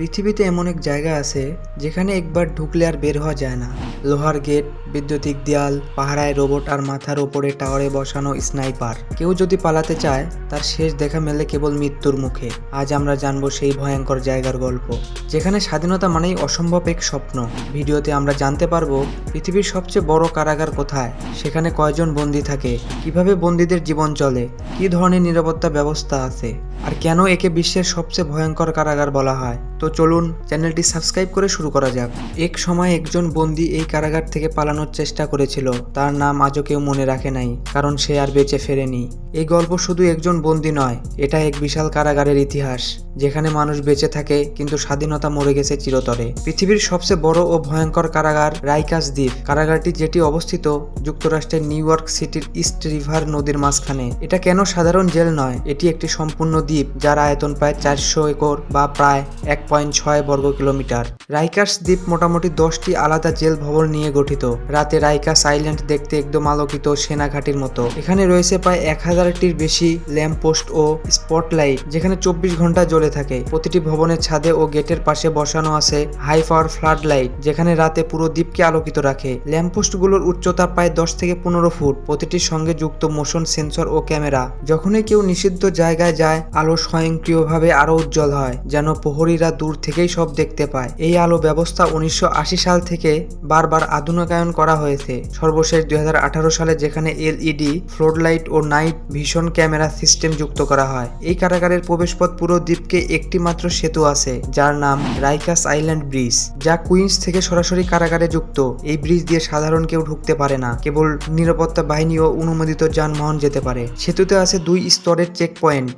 পৃথিবীতে এমন এক জায়গা আছে যেখানে একবার ঢুকলে আর বের হওয়া যায় না। লোহার গেট, বৈদ্যুতিক দেয়াল পাহারায় রোবট আর মাথার ওপরে টাওয়ারে বসানো স্নাইপার। কেউ যদি পালাতে চায়, তার শেষ দেখা মেলে কেবল মৃত্যুর মুখে। আজ আমরা জানব সেই ভয়ঙ্কর জায়গার গল্প, যেখানে স্বাধীনতা মানেই অসম্ভব এক স্বপ্ন। ভিডিওতে আমরা জানতে পারব, পৃথিবীর সবচেয়ে বড় কারাগার কোথায়? সেখানে কয়জন বন্দী থাকে? কীভাবে বন্দীদের জীবন চলে? কী ধরনের নিরাপত্তা ব্যবস্থা আছে? আর কেন একে বিশ্বের সবচেয়ে ভয়ঙ্কর কারাগার বলা হয়? তো চলুন চ্যানেলটি সাবস্ক্রাইব করে শুরু করা যাক। এক সময় একজন বন্দী এই কারাগার থেকে পালানোর চেষ্টা করেছিল। তার নাম আজও কেউ মনে রাখে নাই, কারণ সে আর বেঁচে ফেরেনি। এই গল্প শুধু একজন বন্দী নয়, এটা এক বিশাল কারাগারের ইতিহাস, যেখানে মানুষ বেঁচে থাকে কিন্তু স্বাধীনতা মরে গেছে চিরতরে। পৃথিবীর সবচেয়ে বড় ও ভয়ঙ্কর কারাগার রাইকাস দ্বীপ। কারাগারটি যেটি অবস্থিত যুক্তরাষ্ট্রের নিউ ইয়র্ক সিটির ইস্ট রিভার নদীর মাঝখানে। এটা কেন সাধারণ জেল নয়, এটি একটি সম্পূর্ণ দ্বীপ যার আয়তন প্রায় চারশো একর বা প্রায় এক পয়েন্ট ছয় বর্গ কিলোমিটার। রাইকাস দ্বীপ মোটামুটি দশটি আলাদা জেল ভবন নিয়ে গঠিত। রাতে রাইকাস আইল্যান্ড দেখতে একদম আলোকিত সেনাঘাটির মতো। এখানে রয়েছে প্রায় এক হাজার হাজারটির বেশি ল্যাম্প পোস্ট ও স্পটলাইট যেখানে চব্বিশ ঘণ্টা জ্বলে থাকে। প্রতিটি ভবনের ছাদে ও গেটের পাশে বসানো আছে হাই পাওয়ার ফ্লাড লাইট যেখানে রাতে পুরো দ্বীপকে আলোকিত রাখে। ল্যাম্পপোস্টগুলোর উচ্চতা প্রায় দশ থেকে পনেরো ফুট। প্রতিটির সঙ্গে যুক্ত মোশন সেন্সর ও ক্যামেরা। যখনই কেউ নিষিদ্ধ জায়গায় যায়, আলো স্বয়ংক্রিয়ভাবে আরও উজ্জ্বল হয়, যেন প্রহরীরা দূর থেকেই সব দেখতে পায়। এই আলো ব্যবস্থা উনিশশো আশি সাল থেকে বারবার আধুনিকায়ন করা হয়েছে। সর্বশেষ দুই হাজার আঠারো সালে যেখানে এলইডি ফ্লোড লাইট ও নাইট ভিশন ক্যামেরা সিস্টেম যুক্ত করা হয়। এই কারাগারের প্রবেশপথ পুরো দ্বীপকে একটি মাত্র সেতু আছে, যার নাম রাইকাস আইল্যান্ড ব্রিজ, যা কুইন্স থেকে সরাসরি কারাগারে যুক্ত। এই ব্রিজ দিয়ে সাধারণ কেউ ঢুকতে পারে না, কেবল নিরাপত্তা বাহিনী ও অনুমোদিত যানবাহন যেতে পারে। সেতুতে আছে দুই স্তরের চেক পয়েন্ট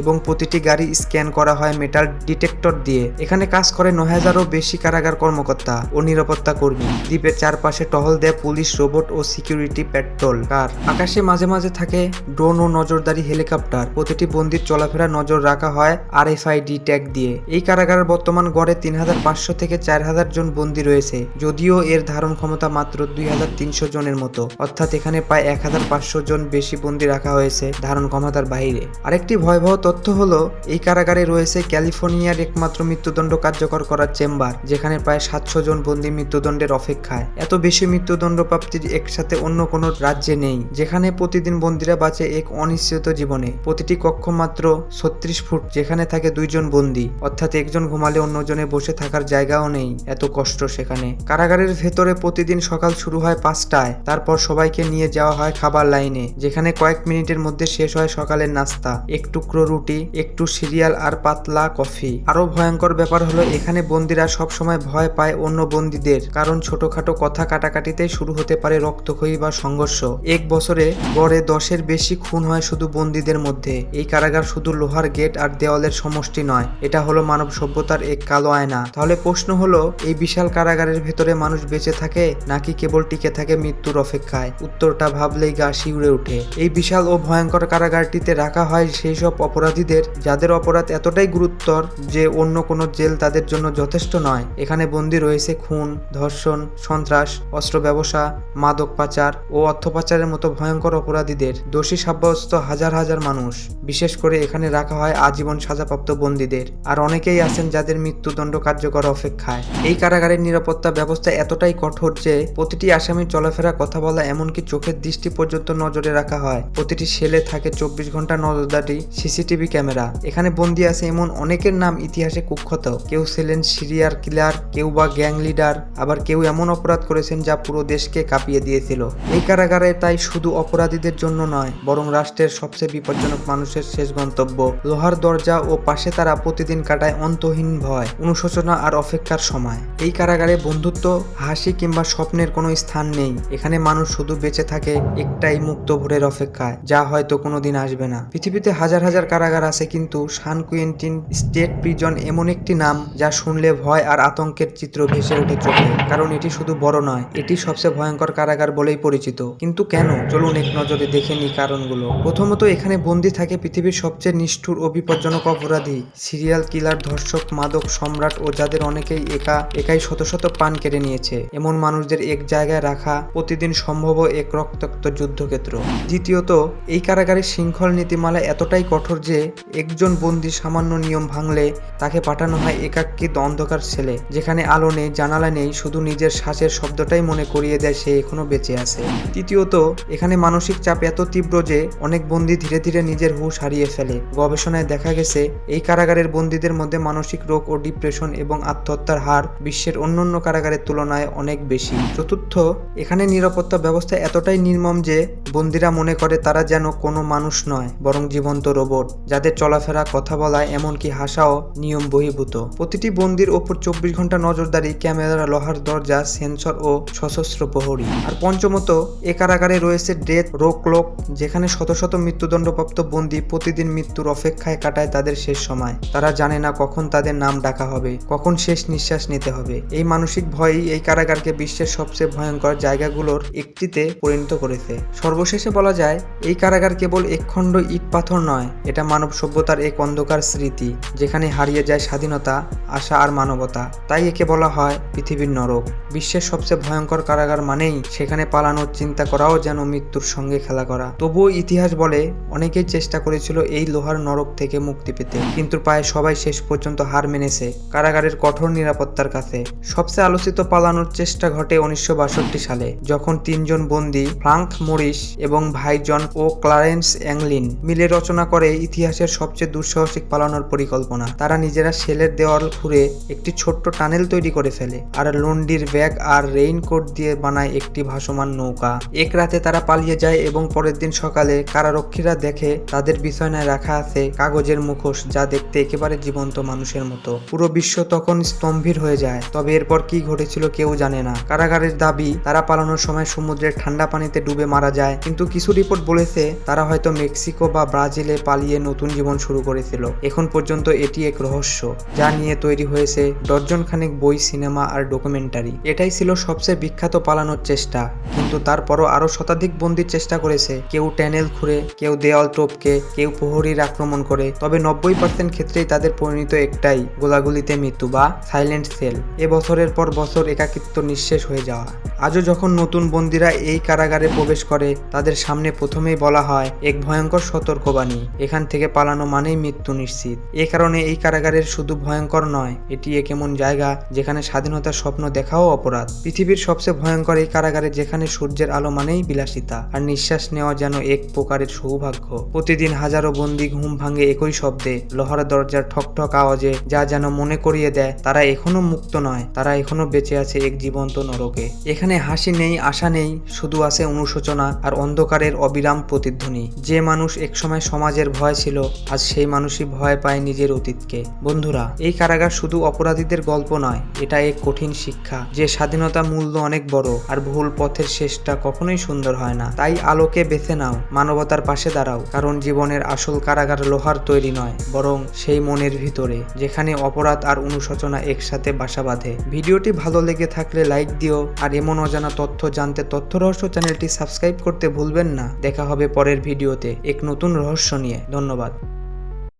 এবং প্রতিটি গাড়ি স্ক্যান করা হয় মেটাল ডিটেক্টর দিয়ে। এখানে কাজ করে নয় হাজারও বেশি কারাগার কর্মকর্তা ও নিরাপত্তা কর্মী। দ্বীপের চারপাশে টহল দেয় পুলিশ, রোবট ও সিকিউরিটি পেট্রোল কার। আকাশে মাঝে মাঝে থাকে ড্রোন ও নজরদারি হেলিকপ্টার। প্রতিটি বন্দির চলাফেরা নজর রাখা হয় R F I D tag দিয়ে। এই কারাগারের বর্তমান গড়ে তিন হাজার পাঁচশো থেকে চার হাজার জন বন্দী রয়েছে, যদিও এর ধারণ ক্ষমতা মাত্র দুই হাজার তিনশো জনের মতো। অর্থাৎ এখানে প্রায় এক হাজার পাঁচশো জন বেশি বন্দী রাখা হয়েছে ধারণ ক্ষমতার বাইরে আরেকটি ভয়াবহ তথ্য হলো, এই কারাগারে রয়েছে ক্যালিফোর্নিয়ার একমাত্র মৃত্যুদণ্ড কার্যকর করার চেম্বার, যেখানে প্রায় সাতশো জন বন্দী মৃত্যুদণ্ডের অপেক্ষায়। এত বেশি মৃত্যুদণ্ড প্রাপ্তির একসাথে অন্য কোনো রাজ্যে নেই, যেখানে প্রতিদিন বন্দীরা বাঁচে এক অনিশ্চিত জীবনে। প্রতিটি কক্ষ মাত্র ছত্রিশ ফুট, যেখানে থাকে দুইজন বন্দী, অর্থাৎ একজন ঘুমালে অন্যজনে বসে থাকার জায়গাও নেই, এত কষ্ট সেখানে। কারাগারের ভেতরে প্রতিদিন সকাল শুরু হয় পাঁচটায়, তারপর সবাইকে নিয়ে যাওয়া হয় খাবার লাইনে, যেখানে কয়েক মিনিটের মধ্যে শেষ হয় সকালের নাস্তা। এক টুকরো রুটি, একটু সিরিয়াল আর পাতলা কফি। আরও ভয়ঙ্কর ব্যাপার হলো, এখানে বন্দীরা সবসময় ভয় পায় অন্য বন্দীদের, কারণ ছোটখাটো কথা কাটাকাটিতে শুরু হতে পারে রক্তক্ষয়ী বা সংঘর্ষ। এক বছরে গড়ে দশের বেশি খুন হয় শুধু বন্দীদের মধ্যে। এই কারাগার শুধু লোহার গেট আর দেওয়ালের সমষ্টি নয়, এটা হলো মানব সভ্যতার এক কালো আয়না। তাহলে প্রশ্ন হলো, এই বিশাল কারাগারের ভেতরে মানুষ বেঁচে থাকে, নাকি কেবল টিকে থাকে মৃত্যুর অপেক্ষায়? উত্তরটা ভাবলেই গা শিউরে ওঠে। এই বিশাল ও ভয়ঙ্কর কারাগারটিতে রাখা হয় সেই সব অপরাধীদের, যাদের অপরাধ এতটাই গুরুত্বর যে অন্য কোনো জেল তাদের জন্য যথেষ্ট নয়। এখানে বন্দী রয়েছে খুন, ধর্ষণ, সন্ত্রাস, অস্ত্র ব্যবসা, মাদক পাচার ও অর্থ পাচারের মতো ভয়ঙ্কর অপরাধীদের। দোষী সাব্যস্ত হাজার হাজার মানুষ। বিশেষ করে এখানে রাখা হয় আজীবন সাজাপ্রাপ্ত বন্দীদের। আর অনেকেই আছেন যাদের মৃত্যুদণ্ড কার্যকর অপেক্ষায়। এই কারাগারের নিরাপত্তা ব্যবস্থা এতটাই কঠোর যে প্রতিটি আসামির চলাফেরা কথা বলা এমনকি চোখের দৃষ্টি পর্যন্ত নজরে রাখা হয়। প্রতিটি সেলে থাকে চব্বিশ ঘণ্টা নজরদারি, সিসিটিভি ক্যামেরা। এখানে বন্দী আছে এমন অনেকের নাম ইতিহাসে কুখ্যাত। কেউ ছিলেন সিরিয়ার কিলার, কেউ বা গ্যাং লিডার, আবার কেউ এমন অপরাধ করেছেন যা পুরো দেশকে কাঁপিয়ে দিয়েছিল। এই কারাগারে তাই শুধু অপরাধীদের জন্য নয়, বরং রাষ্ট্রের সবচেয়ে বিপজ্জনক মানুষের শেষ গন্তব্য। লোহার দরজা ও পাশে তারা প্রতিদিন কাটায় অন্তহীন ভয়, অনুশোচনা আর অপেক্ষার সময়। এই কারাগারে বন্ধুত্ব, হাসি কিংবা স্বপ্নের কোনো স্থান নেই। এখানে মানুষ শুধু বেঁচে থাকে একটাই মুক্ত ভোরের অপেক্ষায়, যা হয়তো কোনোদিন আসবে না। পৃথিবীতে হাজার হাজার কারাগার আছে কিন্তু সান কুয়েন্টিন স্টেট প্রিজন এমন একটি নাম যা শুনলে ভয় আর আতঙ্কের চিত্র ভেসে ওঠে চোখে। কারণ এটি শুধু বড় নয়, এটি সবচেয়ে ভয়ঙ্কর কারাগার বলেই পরিচিত। কিন্তু কেন? চলুন এক নজরে দেখে নি কারণগুলো। প্রথমত, এখানে বন্দী থাকে পৃথিবীর সবচেয়ে নিষ্ঠুর ও বিপজ্জনক অপরাধী, সিরিয়াল কিলার, ধর্ষক, মাদক, সম্রাট ও যাদের অনেকেই একা একাই শত শত পান কেড়ে নিয়েছে। এমন মানুষদের এক জায়গায় রাখা প্রতিদিন সম্ভব এক রক্তাক্ত যুদ্ধক্ষেত্র। দ্বিতীয়ত, এই কারাগারের শৃঙ্খল নীতিমালা এতটাই কঠোর যে যে একজন বন্দি সামান্য নিয়ম ভাঙলে তাকে পাঠানো হয় একাকৃত অন্ধকার ছেলে যেখানে আলো নেই, জানালা নেই, শুধু নিজের শ্বাসের শব্দটাই মনে করিয়ে দেয় সে এখনও বেঁচে আছে। তৃতীয়ত, এখানে মানসিক চাপ এত তীব্র যে অনেক বন্দি ধীরে ধীরে নিজের হুশ হারিয়ে ফেলে। গবেষণায় দেখা গেছে, এই কারাগারের বন্দীদের মধ্যে মানসিক রোগ ও ডিপ্রেশন এবং আত্মহত্যার হার বিশ্বের অন্যান্য কারাগারের তুলনায় অনেক বেশি। চতুর্থ, এখানে নিরাপত্তা ব্যবস্থা এতটাই নির্মম যে বন্দিরা মনে করে তারা যেন কোনো মানুষ নয়, বরং জীবন্ত রোবট। যাদের চলাফেরা, কথা বলা, এমনকি হাসাও নিয়ম বহির্ভূত। প্রতিটি বন্দির ওপর চব্বিশ ঘণ্টা নজরদারি, ক্যামেরা, লোহার দরজা, সেন্সর ও সশস্ত্র প্রহরী। আর পঞ্চমত, এ কারাগারে রয়েছে ডেথ রো ক্লক যেখানে শত শত মৃত্যুদণ্ডপ্রাপ্ত বন্দি প্রতিদিন মৃত্যুর অপেক্ষায় কাটায় তাদের শেষ সময়। তারা জানে না কখন তাদের নাম ডাকা হবে, কখন শেষ নিঃশ্বাস নিতে হবে। এই মানসিক ভয়ই এই কারাগারকে বিশ্বের সবচেয়ে ভয়ঙ্কর জায়গাগুলোর একটিতে পরিণত করেছে। সর্বশেষে বলা যায়, এই কারাগার কেবল একখণ্ড ইট পাথর নয়, এটা মানব সভ্যতার এক অন্ধকার স্মৃতি, যেখানে হারিয়ে যায় স্বাধীনতা, আশা আর মানবতা। তাই একে বলা হয় পৃথিবীর নরক। বিশ্বের সবচেয়ে ভয়ঙ্কর কারাগার মানেই সেখানে পালানোর চিন্তা করাও যেন মৃত্যুর সঙ্গে খেলা করা। তবুও ইতিহাস বলে অনেকেই চেষ্টা করেছিল এই লোহার নরক থেকে মুক্তি পেতে। কিন্তু প্রায় সবাই শেষ পর্যন্ত হার মেনেছে কারাগারের কঠোর নিরাপত্তার কাছে। সবচেয়ে আলোচিত পালানোর চেষ্টা ঘটে উনিশশো বাষট্টি সালে, যখন তিনজন বন্দী, ফ্রাঙ্ক মরিস এবং ভাইজন ও ক্লারেন্স অ্যাংলিন মিলে রচনা করে ইতিহাসের সবচেয়ে দুঃসাহসিক পালানোর পরিকল্পনা। তারা নিজেরা সেলের দেওয়াল খুঁড়ে একটি ছোট্ট টানেল তৈরি করে ফেলে আর লন্ডির ব্যাগ আর রেইনকোট দিয়ে বানায় একটি ভাসমান নৌকা। এক রাতে তারা পালিয়ে যায় এবং পরের দিন সকালে কারারক্ষীরা দেখে তাদের বিছানায় রাখা আছে কাগজের মুখোশ যা দেখতে একেবারে জীবন্ত মানুষের মতো। পুরো বিশ্ব তখন স্তম্ভীর হয়ে যায়, তবে এরপর কি ঘটেছিল কেউ জানে না। কারাগারের দাবি, তারা পালানোর সময় সমুদ্রের ঠান্ডা পানিতে ডুবে মারা যায়, কিন্তু কিছু রিপোর্ট বলেছে তারা হয়তো মেক্সিকো বা ব্রাজিলে পালিয়ে নতুন জীবন শুরু করেছিল। এখন পর্যন্ত এটি এক রহস্য, যা নিয়ে তৈরি হয়েছে ডজন খানেক বই, সিনেমা আর ডকুমেন্টারি। এটাই ছিল সবচেয়ে বিখ্যাত পালানোর চেষ্টা, কিন্তু তারপরও আরও শতাধিক বন্দির চেষ্টা করেছে। কেউ ট্যানেল খুঁড়ে, কেউ দেওয়াল টপকে কেউ প্রহরীর আক্রমণ করে, তবে নব্বই পার্সেন্ট ক্ষেত্রেই তাদের পরিণত একটাই, গোলাগুলিতে মৃত্যু বা সাইলেন্ট সেল। এ বছরের পর বছর একাকিত্ব নিঃশেষ হয়ে যাওয়া। আজও যখন নতুন বন্দিরা এই কারাগারে প্রবেশ করে, তাদের সামনে প্রথমেই বলা হয়, এক ভয়ঙ্কর সতর্কবাণী। এখান থেকে পালানো মানেই মৃত্যু নিশ্চিত। এ কারণে এই কারাগারের শুধু ভয়ঙ্কর নয়, এটি এক এমন জায়গা যেখানে স্বাধীনতার স্বপ্ন দেখাও অপরাধ। পৃথিবীর সবচেয়ে ভয়ঙ্কর এই কারাগারে যেখানে সূর্যের আলো মানেই বিলাসিতা, আর নিঃশ্বাস নেওয়া যেন এক প্রকারের সৌভাগ্য। প্রতিদিন হাজারো বন্দি ঘুম ভাঙে একই শব্দে, লোহার দরজার ঠকঠক আওয়াজে, যা যেন মনে করিয়ে দেয়, তারা এখনও মুক্ত নয়, তারা এখনও বেঁচে আছে এক জীবন্ত নরকে। এখানে হাসি নেই, আশা নেই, শুধু আছে অনুশোচনা আর অন্ধকারের অবিরাম প্রতিধ্বনি। যে মানুষ একসময় সমাজের ভয় ছিল, আজ সেই মানুষই ভয় পায় নিজের অতীতকে। বন্ধুরা, এই কারাগার শুধু অপরাধীদের গল্প নয়, এটা এক কঠিন শিক্ষা, যে স্বাধীনতা মূল্য অনেক বড় আর ভুল পথের শেষটা কখনোই সুন্দর হয় না। তাই আলোকে বেছে নাও, মানবতার পাশে দাঁড়াও, কারণ জীবনের আসল কারাগার লোহার তৈরি নয়, বরং সেই মনের ভিতরে, যেখানে অপরাধ আর অনুশোচনা একসাথে বাসা বাঁধে। ভিডিওটি ভালো লেগে থাকলে লাইক দিও, আর এমন অজানা তথ্য জানতে তথ্য রহস্য চ্যানেলটি সাবস্ক্রাইব করতে ভুলবেন না। দেখা হবে পরের ভিডিওতে, এক নতুন রহস্য নিয়ে। ধন্যবাদ।